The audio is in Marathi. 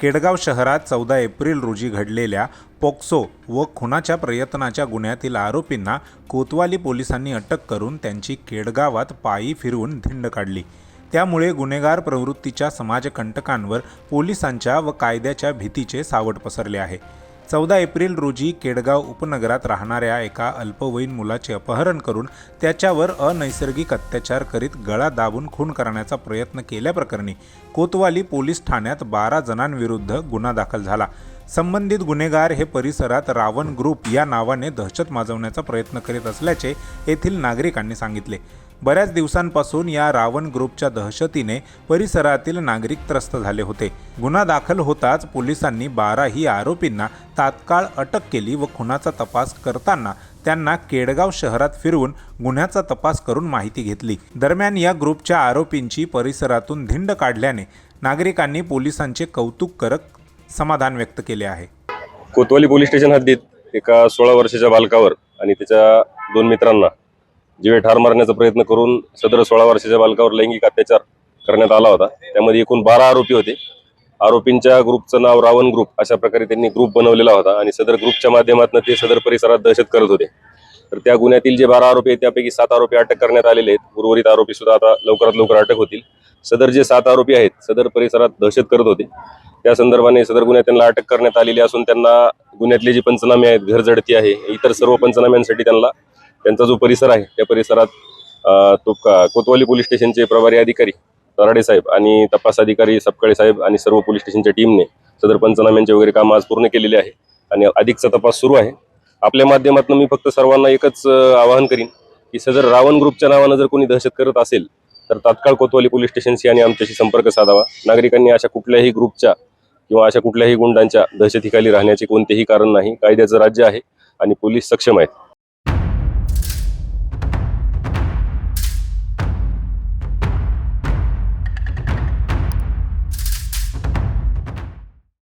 केडगाव शहरात चौदा एप्रिल रोजी घडलेल्या पोक्सो व खुनाच्या प्रयत्नाच्या गुन्ह्यातील आरोपींना कोतवाली पोलिसांनी अटक करून त्यांची केडगावात पायी फिरवून धिंड काढली. त्यामुळे गुन्हेगार प्रवृत्तीच्या समाजकंटकांवर पोलिसांच्या व कायद्याच्या भीतीचे सावट पसरले आहे. चौदा एप्रिल रोजी केडगाव उपनगरात राहणाऱ्या एका अल्पवयीन मुलाचे अपहरण करून त्याच्यावर अनैसर्गिक अत्याचार करीत गळा दाबून खून करण्याचा प्रयत्न केल्याप्रकरणी कोतवाली पोलीस ठाण्यात बारा जणांविरुद्ध गुन्हा दाखल झाला. संबंधित गुन्हेगार हे परिसरात रावण ग्रुप या नावाने दहशत माजवण्याचा प्रयत्न करीत असल्याचे येथील नागरिकांनी सांगितले. बऱ्याच दिवसांपासून या रावण ग्रुपच्या दहशतीने परिसरातील नागरिक त्रस्त झाले होते. गुन्हा दाखल होताच पोलिसांनी बाराही आरोपींना तात्काळ अटक केली व खुनाचा तपास करताना त्यांना केडगाव शहरात फिरवून गुन्ह्याचा तपास करून माहिती घेतली. दरम्यान या ग्रुपच्या आरोपींची परिसरातून धिंड काढल्याने नागरिकांनी पोलिसांचे कौतुक करत समाधान व्यक्त केले आहे. कोतवाली पोलीस स्टेशन हद्दीत एका सोळा वर्षाच्या बालकावर आणि त्याच्या दोन मित्रांना जीवे ठार मारण्याचा प्रयत्न करून सदर सोळा वर्षाच्या बालकावर लैंगिक अत्याचार करण्यात आला होता. त्यामध्ये एकूण बारा आरोपी होते. आरोपींच्या ग्रुपचं नाव रावण ग्रुप अशा प्रकारे त्यांनी ग्रुप बनवलेला होता आणि सदर ग्रुपच्या माध्यमातून ते सदर परिसरात दहशत करत होते. तर त्या गुन्ह्यातील जे बारा आरोपी आहेत त्यापैकी सात आरोपी अटक करण्यात आलेले आहेत. उर्वरित आरोपी सुद्धा आता लवकरात लवकर अटक होतील. सदर जे सात आरोपी आहेत सदर परिसरात दहशत करत होते. त्या संदर्भाने सदर गुन्ह्यात त्यांना अटक करण्यात आलेली असून त्यांना गुन्ह्यातले जे पंचनामे आहेत घर झडती आहे इतर सर्व पंचनाम्यांसाठी त्यांना त्यांचा जो परिसर आहे त्या परिसरात तो का- कोतवाली पोलीस स्टेशनचे प्रभारी अधिकारी तराडे साहेब आणि तपास अधिकारी सपकाळे साहेब आणि सर्व पोलीस स्टेशनच्या टीमने सदर पंचनाम्यांचे वगैरे काम आज पूर्ण केलेले आहे आणि अधिकचा तपास सुरू आहे. आपल्या माध्यमातून मी फक्त सर्वांना एकच आवाहन करीन की सदर रावण ग्रुपच्या नावानं जर कोणी दहशत करत असेल तर तात्काळ कोतवाली पोलीस स्टेशनशी आणि आमच्याशी संपर्क साधावा. नागरिकांनी अशा कुठल्याही ग्रुपच्या किंवा अशा कुठल्याही गुंडांच्या दहशतीखाली राहण्याचे कोणतेही कारण नाही. कायद्याचं राज्य आहे आणि पोलीस सक्षम आहेत.